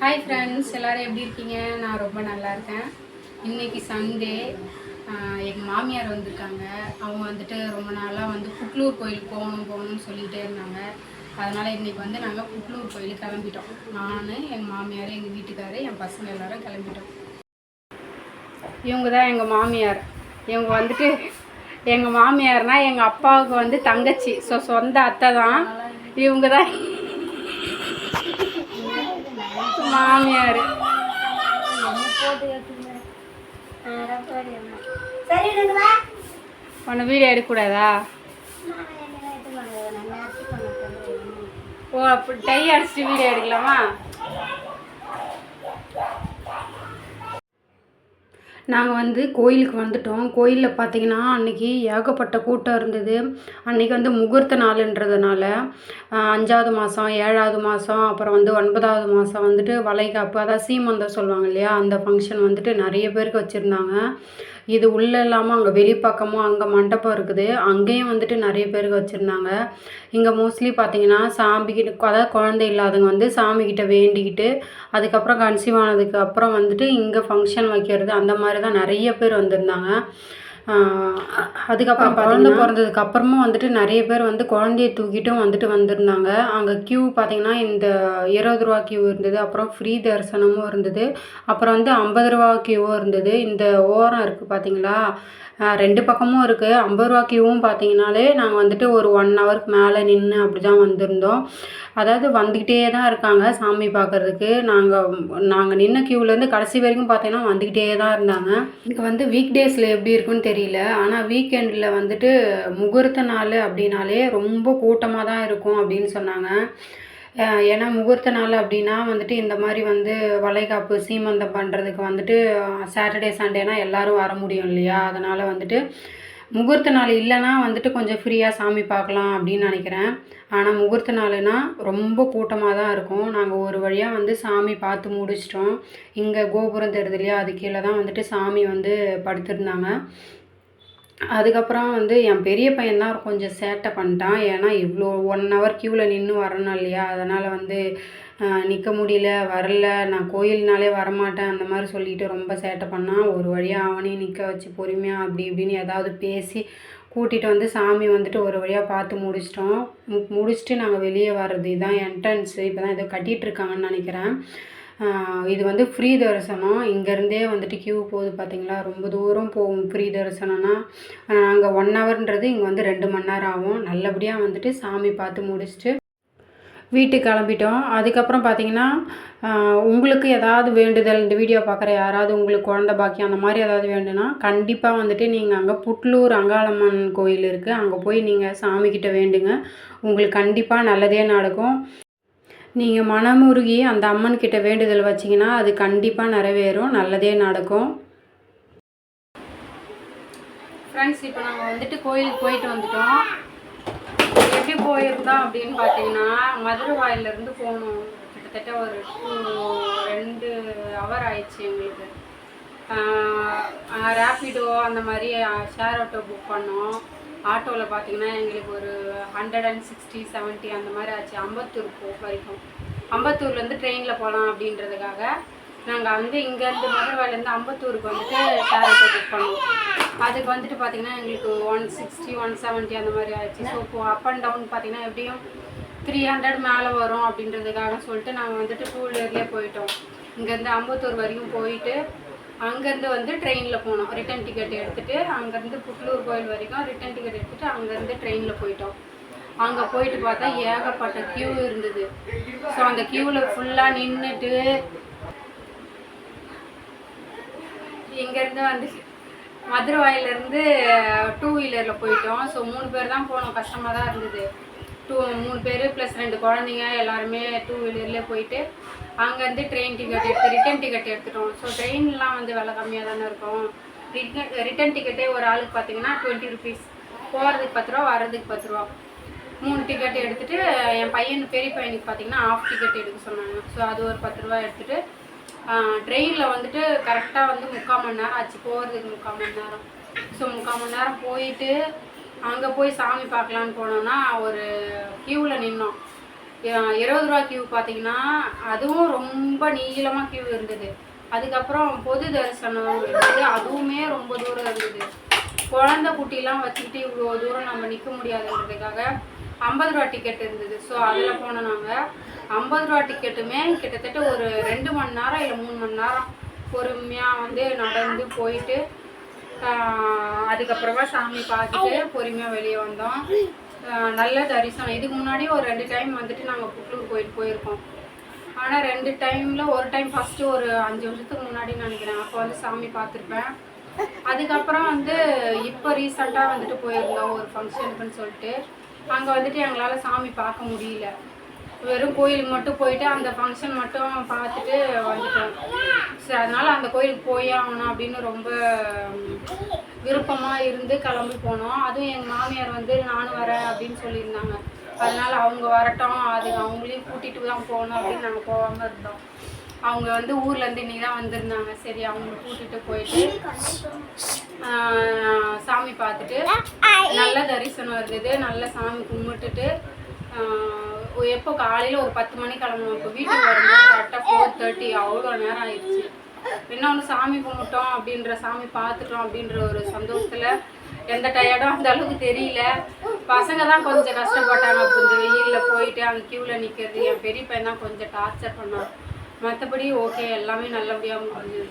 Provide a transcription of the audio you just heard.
Hi friends எல்லோரும் எப்படி இருக்கீங்க? நான் ரொம்ப நல்லா இருக்கேன். இன்றைக்கி சண்டே எங்கள் மாமியார் வந்திருக்காங்க. அவங்க வந்துட்டு ரொம்ப நாளாக வந்து புட்லூர் கோயிலுக்கு போகணும் போகணும்னு சொல்லிகிட்டே இருந்தாங்க. அதனால் இன்றைக்கி வந்து நாங்கள் புட்லூர் கோயிலுக்கு கிளம்பிட்டோம். நான் எங்கள் மாமியார் எங்கள் வீட்டுக்காரர் என் பசங்க எல்லாரும் கிளம்பிட்டோம். இவங்க தான் எங்கள் மாமியார். இவங்க வந்துட்டு எங்கள் மாமியார்னால் எங்கள் அப்பாவுக்கு வந்து தங்கச்சி. ஸோ சொந்த அத்தை தான் இவங்க தான் மாமியார். உன்னை வீடியோ எடுக்கக்கூடாதா? ஓ அப்படி டை அடிச்சுட்டு வீடியோ எடுக்கலாமா? நாங்கள் வந்து கோயிலுக்கு வந்துட்டோம். கோயிலில் பார்த்தீங்கன்னா அன்றைக்கி ஏகப்பட்ட கூட்டம் இருந்தது. அன்றைக்கி வந்து முகூர்த்த நாளுன்றதுனால அஞ்சாவது மாதம் ஏழாவது மாதம் அப்புறம் வந்து ஒன்பதாவது மாதம் வந்துட்டு வளைகாப்பு அதாவது சீமந்தம் சொல்லுவாங்க இல்லையா? அந்த ஃபங்க்ஷன் வந்துட்டு நிறைய பேருக்கு வச்சுருந்தாங்க. இது உள்ளே இல்லாமல் அங்கே வெளிப்பக்கமும் அங்கே மண்டபம் இருக்குது. அங்கேயும் வந்துட்டு நிறைய பேருக்கு வச்சுருந்தாங்க. இங்கே மோஸ்ட்லி பார்த்தீங்கன்னா சாமிக்கிட்ட அதாவது குழந்தை இல்லாதவங்க வந்து சாமிக்கிட்ட வேண்டிக்கிட்டு அதுக்கப்புறம் கன்சீவ் ஆனதுக்கு அப்புறம் வந்துட்டு இங்கே ஃபங்க்ஷன் வைக்கிறது அந்த மாதிரி தான் நிறைய பேர் வந்திருந்தாங்க. அதுக்கப்புறம் குழந்தை பிறந்ததுக்கு அப்புறமும் வந்துட்டு நிறைய பேர் வந்து குழந்தைய தூக்கிட்டும் வந்துட்டு வந்திருந்தாங்க. அங்கே க்யூ பார்த்தீங்கன்னா இந்த இருபது ரூபா க்யூ இருந்தது அப்புறம் ஃப்ரீ தரிசனமும் இருந்தது அப்புறம் வந்து ஐம்பது ரூபா க்யூவும் இருந்தது. இந்த ஓரம் இருக்குது பார்த்தீங்களா ரெண்டு பக்கமும் இருக்குது ஐம்பது ரூபா க்யூவும் பார்த்தீங்கனாலே நாங்கள் வந்துட்டு ஒரு ஒன் ஹவருக்கு மேலே நின்று அப்படி தான் வந்திருந்தோம். அதாவது வந்துக்கிட்டே தான் இருக்காங்க சாமி பார்க்கறதுக்கு நாங்கள் நாங்கள் நின்ன க்யூலேருந்து கடைசி வரைக்கும் பார்த்தீங்கன்னா வந்துக்கிட்டே தான் இருந்தாங்க. இங்கே வந்து வீக் டேஸில் எப்படி இருக்குன்னு தெரியல. ஆனால் வீக்கெண்டில் வந்துட்டு முகூர்த்த நாள் அப்படின்னாலே ரொம்ப கூட்டமாக தான் இருக்கும் அப்படின்னு சொன்னாங்க. ஏன்னா முகூர்த்த நாள் அப்படின்னா வந்துட்டு இந்த மாதிரி வந்து வளைகாப்பு சீமந்தம் பண்ணுறதுக்கு வந்துட்டு சாட்டர்டே சண்டேனா எல்லோரும் வர முடியும் இல்லையா? அதனால் வந்துட்டு முகூர்த்த நாள் இல்லைன்னா வந்துட்டு கொஞ்சம் ஃப்ரீயாக சாமி பார்க்கலாம் அப்படின்னு நினைக்கிறேன். ஆனால் முகூர்த்த நாள்னா ரொம்ப கூட்டமாக தான் இருக்கும். நாங்கள் ஒரு வழியாக வந்து சாமி பார்த்து முடிச்சிட்டோம். இங்கே கோபுரம் தெரியுது இல்லையா? அது கீழே தான் வந்துட்டு சாமி வந்து படுத்திருந்தாங்க. அதுக்கப்புறம் வந்து என் பெரிய பையன் தான் கொஞ்சம் சேட்டை பண்ணிட்டான். ஏன்னா இவ்வளோ ஒன் ஹவர் க்யூவில் நின்று வரணும் இல்லையா? அதனால் வந்து நிற்க முடியல வரல. நான் கோயில்னாலே வரமாட்டேன். அந்த மாதிரி சொல்லிட்டு ரொம்ப சேட்டை பண்ணான். ஒரு வழியாக அவனையும் நிற்க வச்சு பொறுமையாக அப்படி இப்படின்னு ஏதாவது பேசி கூட்டிகிட்டு வந்து சாமி வந்துட்டு ஒரு வழியாக பார்த்து முடிச்சிட்டோம். மு முடிச்சுட்டு நாங்கள் வெளியே வர்றது இதுதான் என்ட்ரன்ஸு இப்போ தான் ஏதோ கட்டிகிட்டு இருக்காங்கன்னு நினைக்கிறேன். இது வந்து ஃப்ரீ தரிசனம். இங்கேருந்தே வந்துட்டு கியூ போகுது பார்த்தீங்களா ரொம்ப தூரம் போகும் ஃப்ரீ தரிசனம்னா. அங்கே ஒன் ஹவர்ன்றது இங்கே வந்து ரெண்டு மணி நேரம் ஆகும். நல்லபடியாக வந்துட்டு சாமி பார்த்து முடிச்சுட்டு வீட்டுக்கு கிளம்பிட்டோம். அதுக்கப்புறம் பார்த்தீங்கன்னா உங்களுக்கு ஏதாவது வேண்டுதல் இந்த வீடியோ பார்க்குற யாராவது உங்களுக்கு குழந்த பாக்கியம் அந்த மாதிரி ஏதாவது வேண்டுன்னா கண்டிப்பாக வந்துட்டு நீங்கள் அங்கே புட்லூர் அங்காளம்மன் கோயில் இருக்குது அங்கே போய் நீங்கள் சாமிக்கிட்ட வேண்டுங்க. உங்களுக்கு கண்டிப்பாக நல்லதே நடக்கும். நீங்கள் மனமுருகி அந்த அம்மன் கிட்ட வேண்டுதல் வச்சிங்கன்னா அது கண்டிப்பாக நிறைவேறும். நல்லதே நடக்கும். ஃப்ரெண்ட்ஸ் இப்போ நாங்கள் வந்துட்டு கோயிலுக்கு போயிட்டு வந்துட்டோம். எப்படி போயிருந்தோம் அப்படின்னு பார்த்தீங்கன்னா மதுரை வாயிலிருந்து போகணும். கிட்டத்தட்ட ஒரு ரெண்டு ஹவர் ஆயிடுச்சு எங்களுக்கு. ரேப்பிடோ அந்த மாதிரி ஷேர் ஆட்டோ புக் பண்ணோம். ஆட்டோவில் பார்த்தீங்கன்னா எங்களுக்கு ஒரு ஹண்ட்ரட் அண்ட் சிக்ஸ்டி செவன்ட்டி அந்த மாதிரி ஆச்சு. அம்பத்தூர் போ வரைக்கும். அம்பத்தூர்லேருந்து ட்ரெயினில் போகலாம் அப்படின்றதுக்காக நாங்கள் வந்து இங்கேருந்து மதுரவாயிலேருந்து அம்பத்தூருக்கு வந்துட்டு ஷேர் புக் பண்ணோம். அதுக்கு வந்துட்டு பார்த்தீங்கன்னா எங்களுக்கு ஒன் சிக்ஸ்டி ஒன் செவன்ட்டி அந்த மாதிரி ஆச்சு. ஸோ இப்போ அப் அண்ட் டவுன் பார்த்தீங்கன்னா எப்படியும் த்ரீ ஹண்ட்ரட் மேலே வரும் அப்படின்றதுக்காக சொல்லிட்டு நாங்கள் வந்துட்டு டூ வீலர்லேயே போயிட்டோம். இங்கேருந்து அம்பத்தூர் வரைக்கும் போயிட்டு அங்கேருந்து வந்து ட்ரெயினில் போனோம். ரிட்டன் டிக்கெட் எடுத்துகிட்டு அங்கேருந்து புட்லூர் கோயில் வரைக்கும் ரிட்டன் டிக்கெட் எடுத்துகிட்டு அங்கேருந்து ட்ரெயினில் போயிட்டோம். அங்கே போயிட்டு பார்த்தா ஏகப்பட்ட க்யூ இருந்தது. ஸோ அந்த க்யூவில் ஃபுல்லாக நின்றுட்டு இங்கேருந்து வந்து மதுரை வாயிலேருந்து டூ வீலரில் போயிட்டோம். ஸோ மூணு பேர் தான் போனோம். கஷ்டமாக தான் இருந்தது. டூ மூணு பேர் ப்ளஸ் ரெண்டு குழந்தைங்க எல்லாருமே டூ வீலர்லேயே போயிட்டு அங்கேருந்து ட்ரெயின் டிக்கெட் எடுத்து ரிட்டன் டிக்கெட் எடுத்துட்டோம். ஸோ ட்ரெயின்லாம் வந்து விலை கம்மியாக தானே இருக்கும். ரிட்டன் ரிட்டன் டிக்கெட்டே ஒரு ஆளுக்கு பார்த்தீங்கன்னா டுவெண்ட்டி ருபீஸ் போகிறதுக்கு பத்து ரூபா வர்றதுக்கு பத்து ரூபா. மூணு டிக்கெட் எடுத்துகிட்டு என் பையன் பெரிய பையனுக்கு பார்த்தீங்கன்னா ஆஃப் டிக்கெட் எடுக்க சொன்னாங்க. ஸோ அது ஒரு பத்து ரூபா எடுத்துகிட்டு ட்ரெயினில் வந்துட்டு கரெக்டாக வந்து முக்கால் மணி நேரம் ஆச்சு. போகிறதுக்கு முக்கால் மணி நேரம். ஸோ முக்கால் மணி நேரம் போயிட்டு அங்கே போய் சாமி பார்க்கலான்னு போனோம்னா ஒரு க்யூவில் நின்னோம். இருபது ரூபா கியூ பார்த்தீங்கன்னா அதுவும் ரொம்ப நீளமாக கியூ இருந்தது. அதுக்கப்புறம் பொது தரிசனம் இருந்தது. அதுவுமே ரொம்ப தூரம் இருந்தது. குழந்தை குட்டிலாம் வச்சுக்கிட்டு இவ்வளோ தூரம் நம்ம நிற்க முடியாதுன்றதுக்காக ஐம்பது ரூபா டிக்கெட் இருந்தது. ஸோ அதில் போனோம் நாங்கள் ஐம்பது ரூபா டிக்கெட்டுமே கிட்டத்தட்ட ஒரு ரெண்டு மணி நேரம் இல்லை மூணு மணி நேரம் பொறுமையாக வந்து நடந்து போயிட்டு அதுக்கப்புறமா சாமி பார்த்துட்டு பொறுமையாக வெளியே வந்தோம். நல்ல தரிசனம். இதுக்கு முன்னாடி ஒரு ரெண்டு டைம் வந்துட்டு நாங்கள் புட்லூர் கோயில் போயிருக்கோம். ஆனால் ரெண்டு டைமில் ஒரு டைம் ஃபஸ்ட்டு ஒரு அஞ்சு வருஷத்துக்கு முன்னாடி நினைக்கிறேன். அப்போ வந்து சாமி பார்த்துருப்பேன். அதுக்கப்புறம் வந்து இப்போ ரீசெண்டாக வந்துட்டு போயிருந்தோம் ஒரு ஃபங்க்ஷனுக்குன்னு சொல்லிட்டு. அங்கே வந்துட்டு எங்களால் சாமி பார்க்க முடியல. வெறும் கோயிலுக்கு மட்டும் போயிட்டு அந்த ஃபங்க்ஷன் மட்டும் பார்த்துட்டு வந்துட்டோம். சரி அதனால் அந்த கோயிலுக்கு போயே ஆகணும் அப்படின்னு ரொம்ப விருப்பமாக இருந்து கிளம்பி போனோம். அதுவும் எங்கள் மாமியார் வந்து நானும் வரேன் அப்படின்னு சொல்லியிருந்தாங்க. அதனால் அவங்க வரட்டும். அது அவங்களையும் கூட்டிகிட்டு தான் போகணும் அப்படின்னு நாங்கள் போகாமல் இருந்தோம். அவங்க வந்து ஊர்லேருந்து இன்னைக்கு தான் வந்திருந்தாங்க. சரி அவங்கள கூட்டிகிட்டு போயிட்டு சாமி பார்த்துட்டு நல்ல தரிசனம் இருந்தது. நல்ல சாமி கும்பிட்டுட்டு எப்போ காலையில் ஒரு பத்து மணி கிளம்பணும் இப்போ வீட்டுக்கு வரும்போது கரெக்டாக ஃபோர் தேர்ட்டி அவ்வளோ நேரம் ஆயிடுச்சு. இன்னொன்று சாமி கும்பிட்டோம் அப்படின்ற சாமி பார்த்துட்டோம் அப்படின்ற ஒரு சந்தோஷத்தில் எந்த டயர்டும் அந்த அளவுக்கு தெரியல. பசங்க தான் கொஞ்சம் கஷ்டப்பட்டாங்க. அப்போ இந்த வெயிலில் போயிட்டு அங்கே க்யூவில் நிற்கிறது என் பெரிய பையன் தான் கொஞ்சம் டார்ச்சர் பண்ணான். மற்றபடி ஓகே எல்லாமே நல்லபடியாக முடிஞ்சது.